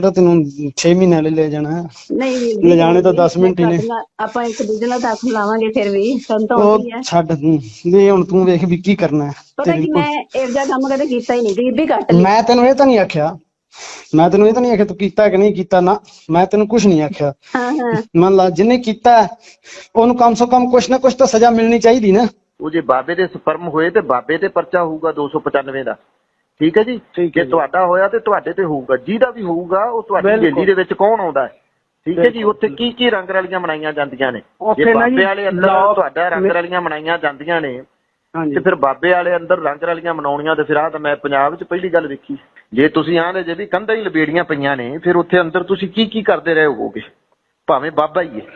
ਕਿਹੜਾ ਤੈਨੂੰ 6 ਮਹੀਨਿਆਂ ਲਈ ਲੈ ਜਾਣਾ? ਹੈ? ਨਹੀਂ ਵੀਰ ਜੀ, ਲਿਜਾਣੇ ਤਾਂ ਦਸ ਮਿੰਟ ਹੀ ਨੇ। ਆਪਾਂ ਇੱਕ ਦੂਜੇ ਨਾਲ ਤਾਂ ਹੱਥ ਮਿਲਾਵਾਂਗੇ ਫਿਰ ਵੀ ਸਾਨੂੰ ਤਾਂ ਉਹ ਆਉਂਦੀ ਹੈ। ਛੱਡ ਤੂੰ ਵੀ ਹੁਣ ਤੂੰ ਵੇਖ ਵੀ ਕੀ ਕਰਨਾ ਹੈ ਪਤਾ ਤੇਰੀ ਕਿ ਮੈਂ ਇਹੋ ਜਿਹਾ ਕੰਮ ਕਦੇ ਕੀਤਾ ਹੀ ਨਹੀਂ ਵੀ ਘੱਟ ਲਈ। ਮੈਂ ਤੈਨੂੰ ਇਹ ਤਾਂ ਨਹੀਂ ਆਖਿਆ ਮੈਂ ਤੈਨੂੰ ਇਹ ਤਾਂ ਨਹੀਂ ਆਖਿਆ ਤੂੰ ਕੀਤਾ ਕਿ ਨਹੀਂ ਕੀਤਾ ਨਾ ਮੈਂ ਤੈਨੂੰ ਕੁਝ ਨਹੀਂ ਆਖਿਆ। ਹਾਂ ਹਾਂ। ਮੰਨ ਲਾ ਜਿਹਨੇ ਕੀਤਾ ਹੈ, ਉਹਨੂੰ ਕਮ ਸੋ ਕਮ ਕੁਛ ਨਾ ਕੁਛ ਤਾਂ ਸਜ਼ਾ ਮਿਲਣੀ ਚਾਹੀਦੀ ਨਾ। ਉਹ ਜੇ ਬਾਬੇ ਦੇ ਸਪਰਮ ਹੋਏ ਤੇ ਬਾਬੇ ਤੇ ਪਰਚਾ ਹੋਊਗਾ 295 ਦਾ। ਠੀਕ ਹੈ ਜੀ? ਜੇ ਤੁਹਾਡਾ ਹੋਇਆ ਤੇ ਤੁਹਾਡੇ ਤੇ ਹੋਊਗਾ ਜਿਹਦਾ ਵੀ ਹੋਊਗਾ ਉਹ ਤੁਹਾਡੀ। ਹਵੇਲੀ ਦੇ ਵਿੱਚ ਕੌਣ ਆਉਂਦਾ ਹੈ? ਠੀਕ ਹੈ ਜੀ। ਉੱਥੇ ਕੀ ਕੀ ਰੰਗ ਰਲੀਆਂ ਮਨਾਈਆਂ ਜਾਂਦੀਆਂ ਨੇ? ਜੇ ਬਾਬੇ ਵਾਲੇ ਅੰਦਰ ਤੁਹਾਡਾ ਰੰਗ ਰਲੀਆਂ ਮਨਾਈਆਂ ਜਾਂਦੀਆਂ ਨੇ ਹਾਂਜੀ। ਤੇ ਫਿਰ ਬਾਬੇ ਵਾਲੇ ਅੰਦਰ ਰੰਗ ਰਲੀਆਂ ਮਨਾਉਣੀਆਂ ਤੇ ਫਿਰ ਆਹ ਤਾਂ ਮੈਂ ਪੰਜਾਬ 'ਚ ਪਹਿਲੀ ਗੱਲ ਵੇਖੀ ਜੇ ਤੁਸੀਂ ਆਂਦੇ ਜੇ ਵੀ ਕੰਧਾਂ ਹੀ ਲਬੇੜੀਆਂ ਪਈਆਂ ਨੇ ਫਿਰ ਉੱਥੇ ਅੰਦਰ ਤੁਸੀਂ ਕੀ ਕੀ ਕਰਦੇ ਰਹੇ ਹੋਵੋਗੇ? ਭਾਵੇਂ ਬਾਬਾ ਹੀ ਹੈ।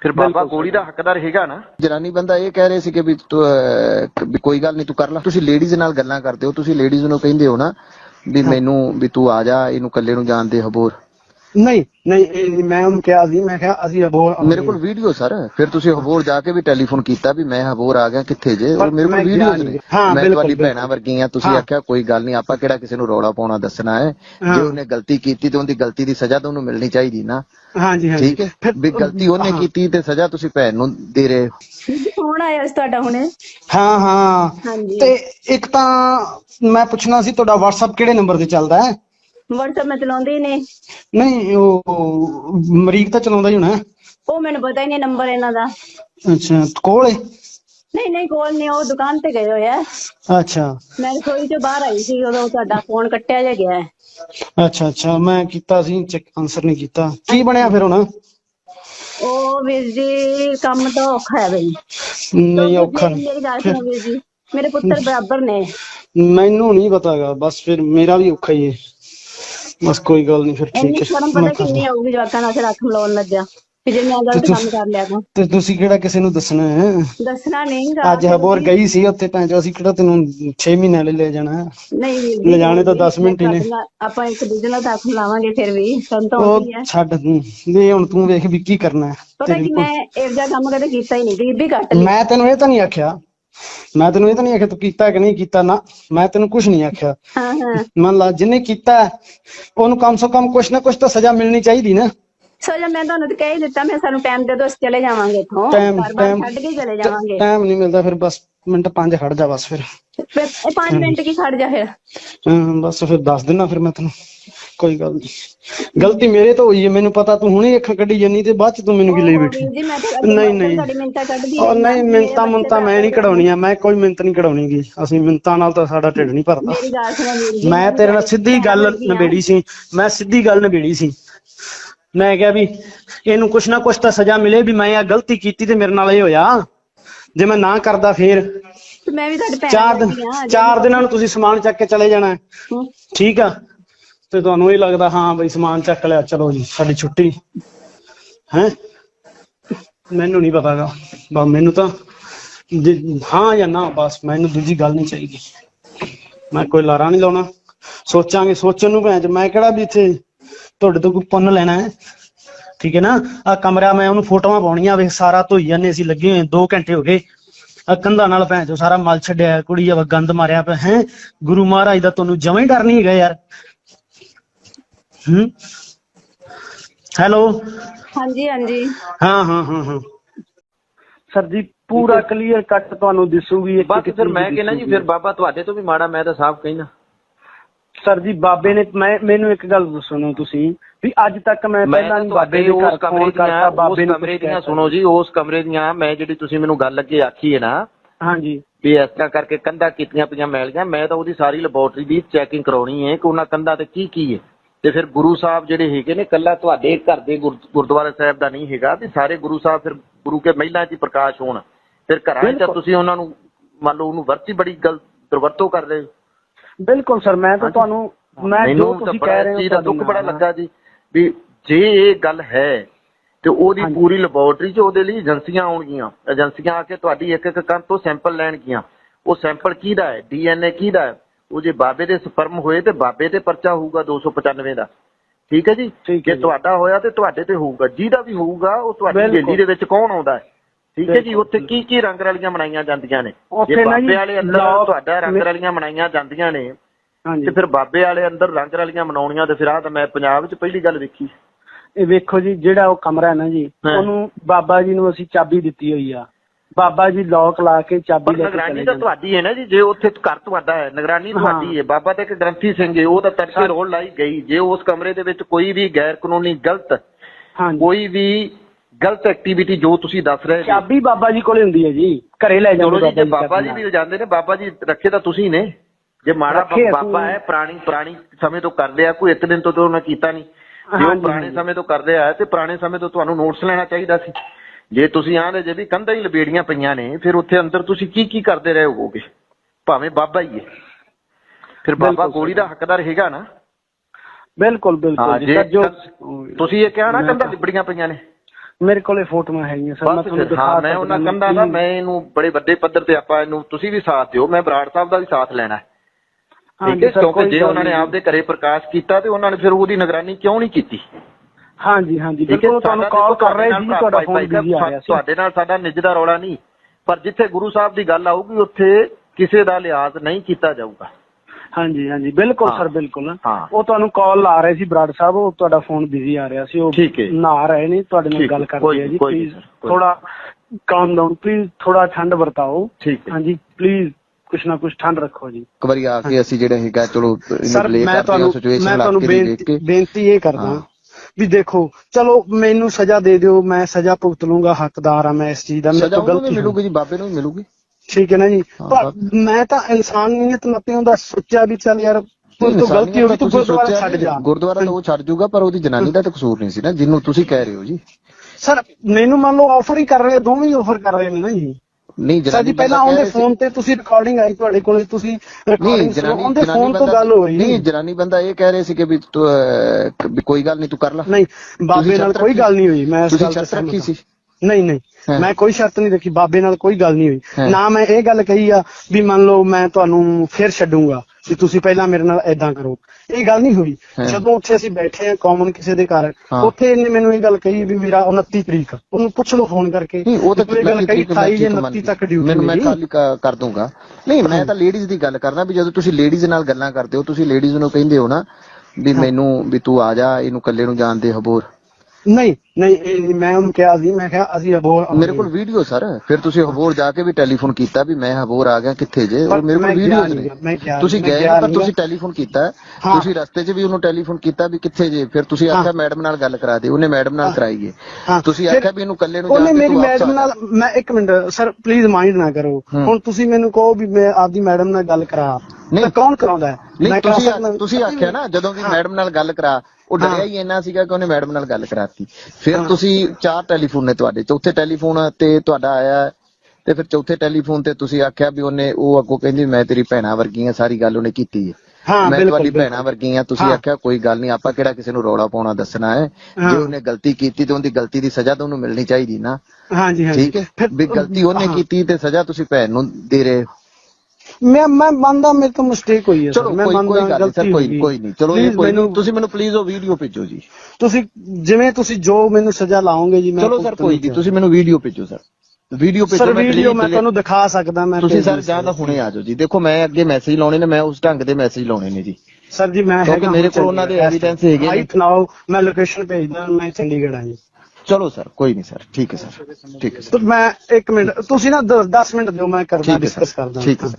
ਫਿਰ ਬਾਬਾ ਗੋਲੀ ਦਾ ਹੱਕਦਾਰ ਹੈਗਾ ਨਾ। ਜਨਾਨੀ ਬੰਦਾ ਇਹ ਕਹਿ ਰਹੇ ਸੀ ਕਿ ਵੀ ਤੂੰ, ਅਹ, ਵੀ ਕੋਈ ਗੱਲ ਨਹੀਂ ਤੂੰ ਕਰ ਲੈ। ਤੁਸੀਂ ਲੇਡੀਜ਼ ਨਾਲ ਗੱਲਾਂ ਕਰਦੇ ਹੋ ਤੁਸੀਂ ਲੇਡੀਜ਼ ਨੂੰ ਕਹਿੰਦੇ ਹੋ ਨਾ ਵੀ ਮੈਨੂੰ ਵੀ ਤੂੰ ਆ ਜਾ ਇਹਨੂੰ ਇਕੱਲੇ ਨੂੰ ਜਾਣ ਦੇ ਹਬੋਰ। ਨਹੀਂ ਨਹੀਂ ਮੈਂ ਉਹਨੂੰ ਕਿਹਾ ਸੀ ਮੈਂ ਕਿਹਾ ਅਸੀਂ ਅਬੋਰ ਮੇਰੇ ਕੋਲ ਵੀਡੀਓ ਸਰ ਫਿਰ ਤੁਸੀਂ ਹਬੋਰ ਜਾ ਕੇ ਵੀ ਟੈਲੀਫੋਨ ਕੀਤਾ ਵੀ ਮੈਂ ਹਬੋਰ ਆ ਗਿਆ ਕਿੱਥੇ ਜੇ? ਔਰ ਮੇਰੇ ਕੋਲ ਨਹੀਂ। ਨੇ। ਹਾਂ, ਮੈਂ ਬਿਲਕੁਲ, ਤੁਹਾਡੀ। ਭੈਣਾਂ ਵਰਗੀਆਂ ਤੁਸੀਂ ਹਾਂ। ਆਖਿਆ ਕੋਈ ਗੱਲ ਨਹੀਂ ਆਪਾਂ ਕਿਹੜਾ ਕਿਸੇ ਨੂੰ ਰੌਲਾ ਪਾਉਣਾ ਦੱਸਣਾ ਹੈ। ਜੇ ਉਹਨੇ ਗਲਤੀ ਕੀਤੀ ਤੇ ਉਹਦੀ ਗਲਤੀ ਦੀ ਸਜ਼ਾ ਤਾਂ ਉਹਨੂੰ ਮਿਲਣੀ ਚਾਹੀਦੀ ਨਾ। ਹਾਂਜੀ ਹਾਂਜੀ। ਠੀਕ ਹੈ? ਵੀ ਗਲਤੀ ਉਹਨੇ। ਕੀਤੀ ਤੇ ਸਜ਼ਾ ਤੁਸੀਂ ਭੈਣ ਨੂੰ ਦੇ ਰਹੇ ਹੋ। ਫੋਨ ਆਇਆ ਸੀ ਤੁਹਾਡਾ ਹੁਣੇ? ਹਾਂ ਹਾਂ। ਤੇ ਇੱਕ ਤਾਂ ਮੈਂ ਪੁੱਛਣਾ ਸੀ ਤੁਹਾਡਾ WhatsApp ਕਿਹੜੇ ਨੰਬਰ ਤੇ ਚੱਲਦਾ ਹੈ? WhatsApp ਮੈਂ ਚਲਾਉਂਦੀ ਹੀ ਨਹੀਂ ਨਹੀਂ ਉਹ ਮਰੀਕ ਤਾਂ ਚਲਾਉਂਦਾ ਹੀ ਹੋਣਾ। ਉਹ ਮੈਨੂੰ ਪਤਾ ਹੀ ਨਹੀਂ ਨੰਬਰ ਇਹਨਾਂ ਦਾ। ਅੱਛਾ ਕੋਲ ਹੈ ਨਹੀਂ ਨਹੀਂ ਕੋਲ ਨਹੀਂ ਉਹ ਦੁਕਾਨ ਤੇ ਗਏ ਹੋਏ ਆ। ਅੱਛਾ। ਮੈਂ ਰਸੋਈ ਚੋਂ ਬਾਹਰ ਆਈ ਸੀ ਉਦੋਂ ਤੁਹਾਡਾ ਫੋਨ ਕੱਟਿਆ ਜਿਹਾ ਗਿਆ। ਹੈ। ਅੱਛਾ ਅੱਛਾ ਮੈਂ ਕੀਤਾ ਸੀ ਚੈੱਕ ਆਨਸਰ ਨਹੀਂ ਕੀਤਾ। ਕੀ ਬਣਿਆ ਫਿਰ ਹੁਣ? ਉਹ ਵੀਰ ਜੀ ਕੰਮ ਤਾਂ ਔਖਾ ਹੈ ਬਈ। ਨਹੀਂ ਔਖਾ ਮੇਰੀ ਮੇਰੀ ਗੱਲ ਸੁਣੋ ਵੀਰ ਜੀ ਮੇਰੇ ਪੁੱਤਰ ਬਰਾਬਰ ਨੇ। ਮੈਨੂੰ ਨਹੀਂ ਪਤਾਗਾ ਬਸ ਫਿਰ ਮੇਰਾ ਵੀ ਔਖਾ ਹੀ ਹੈ ਬਸ ਕੋਈ ਗੱਲ ਨਹੀਂ ਫਿਰ ਇੰਨੀ ਠੀਕ ਹੈ ਸ਼ਰਮ ਮੈਂ ਪਤਾ ਕਰ ਕਿੰਨੀ ਆਊਗੀ ਜਵਾਕਾਂ ਨਾਲ ਫਿਰ ਅੱਖ ਮਿਲਾਉਣ ਲੱਗਿਆ ਕਿ ਜੇ ਮੈਂ ਗਲਤ ਕੰਮ ਕਰ ਲਿਆ ਤਾਂ। ਤੇ ਤੁਸੀਂ ਕਿਹੜਾ ਕਿਸੇ ਨੂੰ ਦੱਸਣਾ ਹੈ? ਦੱਸਣਾ ਨਹੀਂਗਾ ਅੱਜ ਹਬੋਰ ਗਈ ਸੀ ਉੱਥੇ ਭੈਣ ਚੋ ਅਸੀਂ ਕਿਹੜਾ ਤੈਨੂੰ 6 ਮਹੀਨਿਆਂ ਲਈ ਲੈ ਜਾਣਾ? ਹੈ? ਨਹੀਂ ਵੀਰ ਜੀ, ਲਿਜਾਣੇ ਤਾਂ ਦਸ ਮਿੰਟ ਹੀ ਨੇ। ਆਪਾਂ ਇੱਕ ਦੂਜੇ ਨਾਲ ਤਾਂ ਅੱਖ ਮਿਲਾਵਾਂਗੇ ਫਿਰ ਵੀ ਸਾਨੂੰ ਤਾਂ ਆਉਂਦੀ ਹੈ। ਛੱਡ ਤੂੰ ਵੀ ਹੁਣ ਤੂੰ ਵੇਖ ਵੀ ਕੀ ਕਰਨਾ ਹੈ ਪਤਾ ਤੇਰੀ ਕਿ ਮੈਂ ਇਹੋ ਜਿਹਾ ਕੰਮ ਕਦੇ ਕੀਤਾ ਹੀ ਨਹੀਂ ਵੀ ਘੱਟ ਲਈ। ਮੈਂ ਤੈਨੂੰ ਇਹ ਤਾਂ ਨਹੀਂ ਆਖਿਆ ਮੈਂ ਤੈਨੂੰ ਇਹ ਤਾਂ ਨਹੀਂ ਆਖਿਆ ਤੂੰ ਕੀਤਾ ਕਿ ਨਹੀਂ ਕੀਤਾ ਨਾ ਮੈਂ ਤੈਨੂੰ ਕੁਝ ਨਹੀਂ ਆਖਿਆ। ਹਾਂ ਹਾਂ। ਮੰਨ ਲਾ ਜਿਹਨੇ ਕੀਤਾ ਹੈ, ਉਹਨੂੰ ਕਮ ਸੋ ਕਮ ਕੁਛ ਨਾ ਕੁਛ ਤਾਂ ਸਜ਼ਾ ਮਿਲਣੀ ਚਾਹੀਦੀ ਨਾ। ਸੋ ਮੈਂ ਤੁਹਾਨੂੰ ਤਾਂ ਕਹਿ ਹੀ ਦਿੱਤਾ ਮੈਂ ਸਾਨੂੰ ਟਾਈਮ ਦੇ ਦਿਓ ਅਸੀਂ ਚਲੇ ਜਾਵਾਂਗੇ ਇੱਥੋਂ। ਟਾਈਮ ਘਰ ਬਾਰ ਟਾਈਮ ਛੱਡ ਕੇ ਹੀ ਚਲੇ ਜਾਵਾਂਗੇ। ਟਾਈਮ ਨਹੀਂ ਮਿਲਦਾ ਫਿਰ ਬਸ ਮਿੰਟ ਪੰਜ ਖੜ ਜਾ ਬਸ ਫਿਰ। ਫਿਰ ਇਹ 5 ਮਿੰਟ ਕੀ ਖੜ ਜਾ ਫਿਰ? ਹਾਂ, ਬਸ ਫਿਰ ਦੱਸ ਦੇਣਾ ਫਿਰ ਮੈਂ ਤੈਨੂੰ। ਕੋਈ ਗੱਲ ਨਹੀਂ ਗਲਤੀ ਮੇਰੇ ਤੋਂ ਹੋਈ ਹੈ ਮੈਨੂੰ ਪਤਾ ਤੂੰ ਹੁਣੇ ਅੱਖਾਂ ਕੱਢੀ ਜੰਨੀ ਤੇ ਬਾਅਦ ਚ ਤੂੰ ਮੈਨੂੰ ਕੀ ਲਈ ਬੈਠੀ ਜੀ ਮੈਂ ਤਾਂ ਨਹੀਂ, ਨਹੀਂ। ਤੁਹਾਡੀ ਮਿੰਤਾ ਕੱਢਦੀ ਉਹ ਨਹੀਂ ਮਿੰਤਾਂ ਮੁੰਤਾਂ ਮੈਂ ਨਹੀਂ ਕਢਾਉਣੀਆਂ ਮੈਂ ਕੋਈ ਮਿੰਤ ਨਹੀਂ ਕਢਾਉਣੀ ਗੀ ਅਸੀਂ ਮਿੰਤਾਂ ਨਾਲ ਤਾਂ ਸਾਡਾ ਢਿੱਡ ਨਹੀਂ ਭਰਦਾ। ਮੇਰੀ ਗੱਲ ਸੁਣੋ ਵੀਰ ਜੀ ਮੈਂ ਤੇਰੇ ਨਾਲ ਸਿੱਧੀ ਗੱਲ ਨਿਬੇੜੀ ਸੀ। ਮੈਂ ਸਿੱਧੀ ਗੱਲ ਨਿਬੇੜੀ ਸੀ। ਮੈਂ ਕਿਹਾ ਵੀ ਇਹਨੂੰ ਕੁਛ ਨਾ ਕੁਛ ਤਾਂ ਸਜ਼ਾ ਮਿਲੇ ਵੀ ਮੈਂ ਇਹ ਗਲਤੀ ਕੀਤੀ ਤੇ ਮੇਰੇ ਨਾਲ ਇਹ ਹੋਇਆ। ਜੇ ਮੈਂ ਨਾ ਕਰਦਾ ਫੇਰ ਤੇ ਮੈਂ ਵੀ ਤੁਹਾਡੀ ਭੈਣ ਚਾਰ ਦਿਨ ਚਾਰ ਦਿਨਾਂ ਨੂੰ ਤੁਸੀਂ ਸਮਾਨ ਚੱਕ ਕੇ ਚਲੇ ਜਾਣਾ। ਹੂੰ। ਠੀਕ ਆ। ਤੇ ਤੁਹਾਨੂੰ ਇਹ ਲੱਗਦਾ, ਹਾਂ ਬਈ ਸਮਾਨ ਚੱਕ ਲਿਆ, ਚਲੋ ਜੀ, ਸਾਡੀ ਛੁੱਟੀ। ਹੈ? ਮੈਨੂੰ ਨਹੀਂ ਪਤਾਗਾ ਬਸ ਮੈਨੂੰ ਤਾਂ ਹਾਂ ਜਾਂ ਨਾ, ਬਸ ਮੈਨੂੰ ਦੂਜੀ ਗੱਲ ਨਹੀਂ ਚਾਹੀਦੀ। ਮੈਂ ਕੋਈ ਲਾਰਾ ਨਹੀਂ ਲਾਉਣਾ। ਸੋਚਾਂਗੇ, ਸੋਚਣ ਨੂੰ ਭੈਣ ਮੈਂ ਕਿਹੜਾ ਵੀ ਇੱਥੇ ਤੁਹਾਡੇ ਤੋਂ ਕੋਈ ਪੁੰਨ ਲੈਣਾ ਹੈ? ਠੀਕ ਹੈ ਨਾ? ਆ ਕਮਰਾ ਮੈਂ ਉਹਨੂੰ ਫੋਟੋਆਂ ਪਾਉਣੀਆਂ ਵੇ ਸਾਰਾ ਧੋਈ ਜਾਂਦੇ ਅਸੀਂ, ਲੱਗੇ ਹੋਏ 2 ਘੰਟੇ ਹੋ ਗਏ। ਆ ਕੰਧਾਂ ਨਾਲ ਭੈਣ ਚੋ ਸਾਰਾ ਮਲ ਛੱਡਿਆ, ਕੁੜੀ ਆ ਗੰਦ ਮਾਰਿਆ ਪਿਆ, ਹੈ? ਗੁਰੂ ਮਹਾਰਾਜ ਦਾ ਤੁਹਾਨੂੰ ਜਮਾਂ ਹੀ ਡਰ ਨਹੀਂ ਹੈਗਾ ਯਾਰ। ਹੂੰ। ਹੈਲੋ। ਹਾਂਜੀ ਹਾਂਜੀ। ਹਾਂ ਹਾਂ ਹਾਂ ਹਾਂ। ਸਰ ਜੀ ਪੂਰਾ ਕਲੀਅਰ ਕੱਟ ਤੁਹਾਨੂੰ ਦਿਸੂਗੀ ਇੱਕ ਬਸ ਫਿਰ ਮੈਂ ਕਹਿੰਦਾ ਜੀ। ਫਿਰ ਬਾਬਾ ਤੁਹਾਡੇ ਤੋਂ ਵੀ ਮਾੜਾ ਮੈਂ ਤਾਂ ਸਾਫ਼ ਕਹਿਣਾ ਸਰ ਜੀ ਬਾਬੇ ਨੇ ਮੈਂ ਮੈਨੂੰ ਇੱਕ ਗੱਲ ਸੁਣੋ ਤੁਸੀਂ ਵੀ ਅੱਜ ਤੱਕ ਮੈਂ ਪਹਿਲਾਂ ਨਹੀਂ ਬਾਬੇ ਦੇ ਉਸ ਘਰ ਕਮਰੇ ਫੋਨ ਕਰਤਾ ਦੀਆਂ ਉਸ ਬਾਬੇ ਨੂੰ ਕਮਰੇ ਦੀਆਂ। ਸੁਣੋ ਜੀ ਉਸ ਕਮਰੇ ਦੀਆਂ ਮੈਂ ਜਿਹੜੀ ਤੁਸੀਂ ਮੈਨੂੰ ਗੱਲ ਅੱਗੇ ਆਖੀ ਹੈ ਨਾ ਹਾਂਜੀ। ਵੀ ਇਸ ਤਰ੍ਹਾਂ ਕਰਕੇ ਕੰਧਾਂ ਕੀਤੀਆਂ ਪਈਆਂ ਮੈਲੀਆਂ ਮੈਂ ਤਾਂ ਉਹਦੀ ਸਾਰੀ ਲੈਬੋਰਟਰੀ ਦੀ ਚੈਕਿੰਗ ਕਰਾਉਣੀ ਹੈ ਕਿ ਉਹਨਾਂ ਕੰਧਾਂ ਤੇ ਕੀ ਕੀ ਹੈ। ਤੇ ਫਿਰ ਗੁਰੂ ਸਾਹਿਬ ਜਿਹੜੇ ਹੈਗੇ ਨੇ ਕੱਲਾ ਤੁਹਾਡੇ ਘਰ ਦੇ ਗੁਰ- ਗੁਰਦੁਆਰਾ ਸਾਹਿਬ ਦਾ ਨਹੀਂ ਹੈਗਾ ਵੀ ਸਾਰੇ ਗੁਰੂ ਸਾਹਿਬ ਫਿਰ ਗੁਰੂ ਕੇ ਮਹਿਲਾਂ 'ਚ ਹੀ ਪ੍ਰਕਾਸ਼ ਹੋਣ। ਫਿਰ ਘਰਾਂ 'ਚ। ਤੁਸੀਂ ਉਹਨਾਂ ਨੂੰ ਮੰਨ ਲਓ ਉਹਨੂੰ ਵਰਤੀ ਬੜੀ ਗਲਤ ਦੁਰਵਰਤੋਂ ਕਰ ਰਹੇ ਬਿਲਕੁਲ ਸਰ ਮੈਂ ਤਾਂ। ਤੁਹਾਨੂੰ ਮੈਂ ਜੋ ਤੁਸੀਂ ਕਹਿ ਰਹੇ ਹੋ ਦਾ ਦੁੱਖ ਬੜਾ ਲੱਗਾ ਜੀ ਵੀ ਜੇ ਇਹ ਗੱਲ ਹੈ ਤੇ ਉਹਦੀ। ਪੂਰੀ ਲੈਬੋਰਟਰੀ 'ਚ ਉਹਦੇ ਲਈ ਏਜੰਸੀਆਂ ਆਉਣਗੀਆਂ। ਏਜੰਸੀਆਂ ਆ ਕੇ ਤੁਹਾਡੀ ਇੱਕ ਇੱਕ ਕੰਨ ਤੋਂ ਸੈਂਪਲ ਲੈਣਗੀਆਂ। ਉਹ ਸੈਂਪਲ ਕਿਹਦਾ ਹੈ? ਡੀਐਨਏ ਕਿਹਦਾ ਹੈ? ਉਹ ਜੇ ਬਾਬੇ ਦੇ ਸਪਰਮ ਹੋਏ ਤੇ ਬਾਬੇ ਤੇ ਪਰਚਾ ਹੋਊਗਾ 295 ਦਾ। ਠੀਕ ਹੈ ਜੀ? ਜੇ। ਤੁਹਾਡਾ ਹੋਇਆ ਤੇ ਤੁਹਾਡੇ ਤੇ ਹੋਊਗਾ। ਜਿਹਦਾ ਵੀ ਹੋਊਗਾ ਉਹ ਤੁਹਾਡੀ। ਹਵੇਲੀ ਦੇ ਵਿੱਚ ਕੌਣ ਆਉਂਦਾ ਹੈ? ਠੀਕ ਹੈ ਜੀ। ਉੱਥੇ ਕੀ ਕੀ ਰੰਗ ਰਲੀਆਂ ਮਨਾਈਆਂ ਜਾਂਦੀਆਂ ਨੇ? ਜੇ ਬਾਬੇ ਵਾਲੇ ਅੰਦਰ ਤੁਹਾਡਾ ਰੰਗ ਰਲੀਆਂ ਮਨਾਈਆਂ ਜਾਂਦੀਆਂ ਨੇ ਤੇ ਫਿਰ ਬਾਬੇ ਵਾਲੇ ਅੰਦਰ ਰੰਗ ਰਲੀਆਂ ਮਨਾਉਣੀਆਂ ਤੇ ਫਿਰ ਆਹ ਤਾਂ ਮੈਂ ਪੰਜਾਬ ਵਿੱਚ ਪਹਿਲੀ ਗੱਲ ਦੇਖੀ ਇਹ ਵੇਖੋ ਜੀ ਜਿਹੜਾ ਉਹ ਕਮਰਾ ਹੈ ਨਾ ਜੀ। ਉਹਨੂੰ ਬਾਬਾ ਜੀ ਨੂੰ ਅਸੀਂ ਚਾਬੀ ਦਿੱਤੀ ਹੋਈ ਆ। ਬਾਬਾ ਜੀ ਲੋਕ ਲਾ ਕੇ ਚਾਬੀ ਪਰ ਲੈ ਕੇ ਨਿਗਰਾਨੀ ਚਲੇ ਤਾਂ ਜਾਂਦੇ। ਤੁਹਾਡੀ ਹੈ ਨਾ ਜੀ ਜੇ ਉੱਥੇ ਘਰ ਤੁਹਾਡਾ ਹੈ ਨਿਗਰਾਨੀ। ਤੁਹਾਡੀ ਹੈ। ਬਾਬਾ ਤਾਂ ਇੱਕ ਗ੍ਰੰਥੀ ਸਿੰਘ ਹੈ ਉਹ ਤਾਂ ਤੜਕੇ ਰੋਲ ਲਾਈ ਗਈ। ਜੇ ਉਸ ਕਮਰੇ ਦੇ ਵਿੱਚ ਕੋਈ ਵੀ ਗੈਰ ਕਾਨੂੰਨੀ ਗਲਤ ਹਾਂਜੀ। ਕੋਈ ਵੀ ਗਲਤ ਐਕਟੀਵਿਟੀ ਜੋ ਤੁਸੀਂ ਦੱਸ ਰਹੇ ਜੀ ਚਾਬੀ ਬਾਬਾ ਜੀ ਕੋਲੇ ਹੁੰਦੀ ਹੈ ਜੀ। ਘਰੇ ਲੈ ਚਲੋ ਜਾਂਦੇ ਜੀ ਬਾਬਾ ਜੀ ਵੀ ਜਾਂਦੇ ਨੇ ਬਾਬਾ ਜੀ ਰੱਖੇ ਤਾਂ ਤੁਸੀਂ ਨੇ। ਜੇ ਮਾੜਾ ਰੱਖੇ ਬਾ- ਅਸੀਂ। ਬਾਬਾ ਹੈ ਪੁਰਾਣੀ ਪੁਰਾਣੀ ਸਮੇਂ ਤੋਂ ਕਰਦੇ ਆ ਕੋਈ ਇੱਕ ਦਿਨ ਤੋਂ ਤਾਂ ਉਹਨਾਂ ਕੀਤਾ ਨਹੀਂ। ਜੇ ਉਹ ਹਾਂਜੀ, ਪੁਰਾਣੇ ਹਾਂਜੀ। ਸਮੇਂ ਤੋਂ ਕਰਦੇ ਆ ਤੇ ਪੁਰਾਣੇ ਸਮੇਂ ਤੋਂ ਤੁਹਾਨੂੰ ਨੋਟਸ ਲੈਣਾ ਚਾਹੀਦਾ ਸੀ। ਜੇ ਤੁਸੀਂ ਆਂਦੇ ਜੇ ਵੀ ਕੰਧਾਂ ਹੀ ਲਬੇੜੀਆਂ ਪਈਆਂ ਨੇ ਫਿਰ ਉੱਥੇ ਅੰਦਰ ਤੁਸੀਂ ਕੀ ਕੀ ਕਰਦੇ ਰਹੇ ਹੋਵੋਗੇ? ਭਾਵੇਂ ਬਾਬਾ ਹੀ ਹੈ। ਫਿਰ ਬਾਬਾ ਗੋਲੀ ਦਾ ਹੱਕਦਾਰ ਹੈਗਾ ਨਾ? ਬਿਲਕੁਲ ਬਿਲਕੁਲ ਜੀ ਜੇ ਤੁਸੀਂ ਇਹ ਕਿਹਾ ਨਾ ਕੰਧਾਂ ਲਿਬੜੀਆਂ ਪਈਆਂ ਨੇ। ਮੇਰੇ ਕੋਲੇ ਫੋਟੋਆਂ ਹੈਗੀਆਂ ਸਰ ਮੈਂ ਤੁਹਾਨੂੰ ਦਿਖਾ ਹਾਂ ਮੈਂ ਉਹਨਾਂ ਕੰਧਾਂ ਦਾ। ਮੈਂ ਇਹਨੂੰ ਬੜੇ ਵੱਡੇ ਪੱਧਰ ਤੇ ਆਪਾਂ ਇਹਨੂੰ ਤੁਸੀਂ ਵੀ ਸਾਥ ਦਿਓ ਮੈਂ ਬਰਾੜ ਸਾਹਿਬ ਦਾ ਵੀ ਸਾਥ ਲੈਣਾ। ਹੈ ਠੀਕ ਹੈ? ਕਿਉਂਕਿ ਜੇ ਉਹਨਾਂ ਨੇ। ਆਪਦੇ ਘਰੇ ਪ੍ਰਕਾਸ਼ ਕੀਤਾ ਤੇ ਉਹਨਾਂ ਨੇ ਫਿਰ ਉਹਦੀ ਨਿਗਰਾਨੀ ਕਿਉਂ ਨਹੀਂ ਕੀਤੀ? ਹਾਂਜੀ ਹਾਂਜੀ ਠੀਕ ਹੈ ਬਿਲਕੁਲ ਤੁਹਾਨੂੰ ਸਾਡਾ ਕਾਲ ਦੇਖੋ ਕਰ ਰਹੇ ਤੁਹਾਡੇ ਸੀ ਨਾਲ ਤੁਹਾਡਾ ਭਾਈ- ਫੋਨ ਭਾਈ ਸਾਹਿਬ, ਬਿਜ਼ੀ ਆ ਰਿਹਾ ਸੀ। ਤੁਹਾਡੇ ਨਾਲ ਸਾਡਾ ਨਿੱਜ ਦਾ ਰੌਲਾ ਨਹੀਂ ਪਰ ਜਿੱਥੇ ਗੁਰੂ ਸਾਹਿਬ ਦੀ ਗੱਲ ਆਊਗੀ ਉੱਥੇ ਕਿਸੇ ਦਾ ਲਿਹਾਜ਼ ਨਹੀਂ ਕੀਤਾ ਜਾਊਗਾ। ਹਾਂਜੀ ਹਾਂਜੀ ਬਿਲਕੁਲ ਹਾਂ। ਸਰ ਬਿਲਕੁਲ। ਹਾਂ। ਉਹ ਤੁਹਾਨੂੰ ਕਾਲ ਲਾ ਰਹੇ ਸੀ ਬਰਾੜ ਸਾਹਿਬ ਉਹ ਤੁਹਾਡਾ ਫੋਨ ਬਿਜ਼ੀ ਆ ਰਿਹਾ ਸੀ ਉਹ ਠੀਕ ਹੈ। ਨਾ ਰਹੇ ਨੇ ਤੁਹਾਡੇ ਨਾਲ ਠੀਕ ਹੈ, ਗੱਲ ਕੋਈ ਕਰਦੇ ਆ ਨਹੀਂ, ਜੀ ਕੋਈ ਨਹੀਂ ਪਲੀਜ਼ ਸਰ, ਕੋਈ ਥੋੜਾ ਕਾਮ ਡਾਊਨ ਪਲੀਜ਼ ਥੋੜਾ ਠੰਡ ਵਰਤਾਓ। ਠੀਕ ਹੈ। ਹਾਂਜੀ ਪਲੀਜ਼ ਕੁਛ ਨਾ ਕੁਛ ਠੰਡ ਰੱਖੋ ਜੀ। ਇੱਕ ਵਾਰੀ ਆ ਕੇ ਅਸੀਂ ਜਿਹੜਾ ਹੈਗਾ ਚਲੋ ਸਰ ਇਹਨੂੰ ਪਲੇ ਮੈਂ ਕਰਦੇ ਤੁਹਾਨੂੰ ਹਾਂ ਸਿਚੁਏਸ਼ਨ ਮੈਂ ਲਾ ਤੁਹਾਨੂੰ ਕੇ ਦੇਖ ਬੇਨਤੀ ਕੇ। ਬੇਨਤੀ ਇਹ ਕਰਦਾ ਹਾਂ। ਵੀ ਦੇਖੋ ਚਲੋ ਮੈਨੂੰ ਸਜ਼ਾ ਦੇ ਦਿਓ ਮੈਂ ਸਜ਼ਾ ਭੁਗਤ ਲੂੰਗਾ ਹੱਕਦਾਰ ਆ ਮੈਂ ਇਸ ਚੀਜ਼ ਦਾ ਮੇਰੇ ਸਜ਼ਾ ਤੋਂ ਉਹਨੂੰ ਵੀ ਗਲਤੀ ਮਿਲੂਗੀ ਜੀ ਬਾਬੇ ਨੂੰ ਵੀ ਮਿਲੂਗੀ। ਠੀਕ ਹੈ ਨਾ ਜੀ? ਹਾਂ, ਪਰ। ਮੈਂ ਤਾਂ ਇਨਸਾਨੀਅਤ ਨਾਤੇ ਉਹਦਾ ਸੋਚਿਆ ਵੀ ਚੱਲ ਯਾਰ ਤੂੰ ਤੋਂ ਗਲਤੀ ਹੋ ਗਈ ਤੂੰ ਤੁਸੀਂ ਗੁਰਦੁਆਰਾ ਸੋਚਿਆ ਛੱਡ ਜਾ। ਗੁਰਦੁਆਰਾ ਤਾਂ ਉਹ ਛੱਡ ਜੂਗਾ ਪਰ ਉਹਦੀ ਜਨਾਨੀ ਦਾ ਤਾਂ ਕਸੂਰ ਨਹੀਂ ਸੀ ਨਾ ਜਿਹਨੂੰ ਤੁਸੀਂ ਕਹਿ ਰਹੇ ਹੋ ਜੀ। ਸਰ ਮੈਨੂੰ ਮੰਨ ਲਓ ਆਫਰ ਹੀ ਕਰ ਰਹੇ ਦੋਵੇਂ ਹੀ ਆਫਰ ਕਰ ਰਹੇ ਨੇ ਨਾ ਜੀ। ਨਹੀਂ ਜਨਾਨੀ ਪਹਿਲਾਂ ਉਹਦੇ ਫੋਨ ਤੇ ਤੁਸੀਂ ਰਿਕਾਰਡਿੰਗ ਆਈ ਤੁਹਾਡੇ ਕੋਲੇ ਤੁਸੀਂ ਨਹੀਂ ਜਨਾਨੀ ਉਹਦੇ ਫੋਨ ਤੋਂ ਗੱਲ ਹੋ ਰਹੀ ਨਹੀਂ ਜਨਾਨੀ ਬੰਦਾ ਇਹ ਕਹਿ ਰਹੇ ਸੀ ਕਿ ਵੀ ਕੋਈ ਗੱਲ ਨਹੀਂ ਤੂੰ ਕਰ ਲੈ ਨਹੀਂ ਬਾਬੇ ਨਾਲ ਕੋਈ? ਗੱਲ ਨਹੀਂ ਹੋਈ ਮੈਂ ਤੁਸੀਂ ਸ਼ਰਤ ਰੱਖੀ ਸੀ। ਨਹੀਂ ਨਹੀਂ। ਮੈਂ ਕੋਈ ਸ਼ਰਤ ਨਹੀਂ ਰੱਖੀ ਬਾਬੇ ਨਾਲ ਕੋਈ ਗੱਲ ਨਹੀਂ ਹੋਈ। ਨਾ ਮੈਂ ਇਹ ਗੱਲ ਕਹੀ ਆ ਵੀ ਮੰਨ ਲਓ ਮੈਂ ਤੁਹਾਨੂੰ ਫੇਰ ਛੱਡੂੰਗਾ ਵੀ ਤੁਸੀਂ ਪਹਿਲਾਂ ਮੇਰੇ ਨਾਲ ਐਦਾਂ ਕਰੋ। ਇਹ ਗੱਲ ਨਹੀਂ ਹੋਈ। ਹਾਂ। ਜਦੋਂ ਉੱਥੇ ਅਸੀਂ ਬੈਠੇ ਆ ਕਾਮਨ ਕਿਸੇ ਦੇ ਘਰ ਹਾਂ। ਉੱਥੇ ਇਹਨੇ ਮੈਨੂੰ ਇਹ ਗੱਲ ਕਹੀ ਵੀ ਮੇਰਾ 29 ਤਰੀਕ ਉਹਨੂੰ ਪੁੱਛ ਲਓ ਫੋਨ ਕਰਕੇ। ਉਹ ਤਾਂ ਇਹ ਗੱਲ ਕਹੀ 28 ਜਾਂ 29 ਤੱਕ ਡਿਊਟੀ ਮੈਨੂੰ ਮੈਂ ਖਾਲੀ ਕਰ ਦੂੰਗਾ ਨਹੀਂ ਮੈਂ ਤਾਂ ਲੇਡੀਜ਼ ਦੀ ਗੱਲ ਕਰਦਾ ਵੀ ਜਦੋਂ ਤੁਸੀਂ ਲੇਡੀਜ਼ ਨਾਲ ਗੱਲਾਂ ਕਰਦੇ ਹੋ ਤੁਸੀਂ ਲੇਡੀਜ਼ ਨੂੰ ਕਹਿੰਦੇ ਹੋ ਨਾ ਵੀ ਮੈਨੂੰ ਵੀ ਤੂੰ ਆ ਜਾ ਇਹਨੂੰ ਇਕੱਲੇ ਨੂੰ ਜਾਣ ਦੇ ਹਬੋਰ ਨਹੀਂ ਨਹੀਂ ਮੈਂ ਉਹਨੂੰ ਕਿਹਾ ਸੀ ਮੈਂ ਕਿਹਾ ਅਸੀਂ ਅਬੋਰ ਮੇਰੇ ਕੋਲ ਵੀਡੀਓ ਸਰ ਫਿਰ ਤੁਸੀਂ ਹਬੋਰ ਜਾ ਕੇ ਵੀ ਟੈਲੀਫੋਨ ਕੀਤਾ ਵੀ ਮੈਂ ਹਬੋਰ ਆ ਗਿਆ ਕਿੱਥੇ ਜੇ ਉਹ ਮੇਰੇ ਕੋਲ ਨਹੀਂ, ਨੇ ਤੁਸੀਂ ਗਏ ਪਰ ਤੁਸੀਂ ਟੈਲੀਫੋਨ ਕੀਤਾ। ਤੁਸੀਂ ਰਸਤੇ 'ਚ ਵੀ ਉਹਨੂੰ ਟੈਲੀਫੋਨ ਕੀਤਾ ਵੀ ਕਿੱਥੇ ਜੇ ਫਿਰ ਤੁਸੀਂ। ਆਖਿਆ ਮੈਡਮ ਨਾਲ ਗੱਲ ਕਰਾ ਦੇ ਉਹਨੇ ਮੈਡਮ ਨਾਲ ਕਰਾਈ ਹੈ। ਤੁਸੀਂ ਆਖਿਆ ਵੀ ਇਹਨੂੰ ਇਕੱਲੇ ਨੂੰ ਉਹਨੇ ਜਾਣ ਦੇ ਮੇਰੀ ਤੂੰ ਵਾਪਸ ਮੈਡਮ ਨਾਲ ਮੈਂ ਇੱਕ ਮਿੰਟ ਸਰ ਪਲੀਜ਼ ਮਾਈਂਡ ਨਾ ਕਰੋ। ਹੁਣ ਤੁਸੀਂ ਮੈਨੂੰ ਕਹੋ ਵੀ ਮੈਂ ਆਪਦੀ ਮੈਡਮ ਨਾਲ ਗੱਲ ਕਰਾ। ਨਹੀਂ। ਕੌਣ ਕਰਾਉਂਦਾ ਹੈ ਨਹੀਂ ਤੁਸੀਂ ਤੁਸੀਂ ਆਖਿਆ ਨਾ ਜਦੋਂ ਵੀ ਹਾਂ। ਮੈਡਮ ਨਾਲ ਗੱਲ ਕਰਾ ਉਹ। ਡਰਿਆ ਹੀ ਇੰਨਾ ਸੀਗਾ ਕਿ ਉਹਨੇ ਮੈਡਮ ਨਾਲ ਗੱਲ ਕਰਾਤੀ ਫਿਰ। ਤੁਸੀਂ ਚਾਰ ਟੈਲੀਫੋਨ ਨੇ ਤੁਹਾਡੇ ਚੌਥੇ ਟੈਲੀਫੋਨ ਤੇ ਤੁਹਾਡਾ ਆਇਆ ਤੇ ਫਿਰ ਚੌਥੇ ਟੈਲੀਫੋਨ ਤੇ ਤੁਸੀਂ ਆਖਿਆ ਵੀ ਉਹਨੇ ਉਹ ਅੱਗੋਂ ਕਹਿੰਦੀ ਮੈਂ ਤੇਰੀ ਭੈਣਾ ਵਰਗੀ ਆ ਸਾਰੀ ਗੱਲ ਉਹਨੇ ਕੀਤੀ ਹੈ ਹਾਂ ਮੈਂ ਤੁਹਾਡੀ। ਭੈਣਾ ਵਰਗੀ ਆ ਤੁਸੀਂ। ਆਖਿਆ ਕੋਈ ਗੱਲ ਨਹੀਂ ਆਪਾਂ ਕਿਹੜਾ ਕਿਸੇ ਨੂੰ ਰੌਲਾ ਪਾਉਣਾ ਦੱਸਣਾ ਹੈ। ਜੇ ਉਹਨੇ ਗਲਤੀ ਕੀਤੀ ਤੇ ਉਹਦੀ ਗਲਤੀ ਦੀ ਸਜ਼ਾ ਤਾਂ ਉਹਨੂੰ ਮਿਲਣੀ ਚਾਹੀਦੀ ਨਾ ਹਾਂਜੀ ਹਾਂਜੀ ਠੀਕ ਹੈ ਫਿਰ- ਵੀ ਗਲਤੀ ਉਹਨੇ। ਕੀਤੀ ਤੇ ਸਜ਼ਾ ਤੁਸੀਂ ਭੈਣ ਨੂੰ ਦੇ ਰਹੇ ਹੋ ਮੈਂ ਮੈਂ ਮੰਨਦਾ ਮੇਰੇ ਤੋਂ ਮਿਸਟੇਕ ਹੋਈ ਹੈ ਚਲੋ ਸਰ ਮੈਂ ਕੋਈ ਕੋਈ ਮੰਨਦਾ ਗੱਲ ਨਹੀਂ ਗਲਤੀ ਸਰ ਕੋਈ ਹੋਈ। ਕੋਈ ਨਹੀਂ ਚਲੋ ਇਹ Please ਕੋਈ ਨਹੀਂ ਮੈਨੂੰ ਤੁਸੀਂ ਮੈਨੂੰ ਪਲੀਜ਼ ਉਹ ਵੀਡੀਓ ਭੇਜੋ ਜੀ। ਤੁਸੀਂ ਜਿਵੇਂ ਤੁਸੀਂ ਜੋ ਮੈਨੂੰ ਸਜ਼ਾ ਲਾਓਗੇ ਜੀ ਮੈਂ ਚਲੋ ਸਰ ਕੋਈ ਨਹੀਂ ਤੁਸੀਂ ਮੈਨੂੰ ਵੀਡੀਓ ਭੇਜੋ ਸਰ। ਵੀਡੀਓ ਭੇਜੋ ਸਰ ਵੀਡੀਓ delete ਮੈਂ ਤੁਹਾਨੂੰ ਦਿਖਾ ਸਕਦਾ ਮੈਂ ਤੁਸੀਂ ਸਰ ਜਾਂ ਤਾਂ ਹੁਣੇ ਆ ਜਾਓ ਜੀ। ਦੇਖੋ ਮੈਂ ਅੱਗੇ ਮੈਸੇਜ ਲਾਉਣੇ ਨੇ ਮੈਂ ਉਸ ਢੰਗ ਦੇ ਮੈਸੇਜ ਲਾਉਣੇ ਨੇ ਜੀ। ਸਰ ਜੀ ਮੈਂ ਕਿਉਂਕਿ ਹੈਗਾ ਮੇਰੇ ਕੋਲ ਉਹਨਾਂ ਦੇ evidence ਹੈਗੇ ਨੇ। ਰਾਈਟ ਨਾਓ ਮੈਂ ਲੋਕੇਸ਼ਨ ਭੇਜਦਾ ਮੈਂ ਚੰਡੀਗੜ੍ਹ ਆ ਜੀ। ਚਲੋ ਸਰ ਕੋਈ ਨਹੀਂ ਸਰ। ਠੀਕ ਹੈ ਸਰ। ਠੀਕ ਹੈ ਤਾਂ ਸਰ। ਮੈਂ 1 ਮਿੰਟ ਤੁਸੀਂ ਨਾ 10 ਮਿੰਟ ਦਿਓ ਮੈਂ ਕਰਦਾ ਠੀਕ ਹੈ ਡਿਸਕਸ ਸਰ ਕਰਦਾ। ਠੀਕ ਹੈ ਸਰ।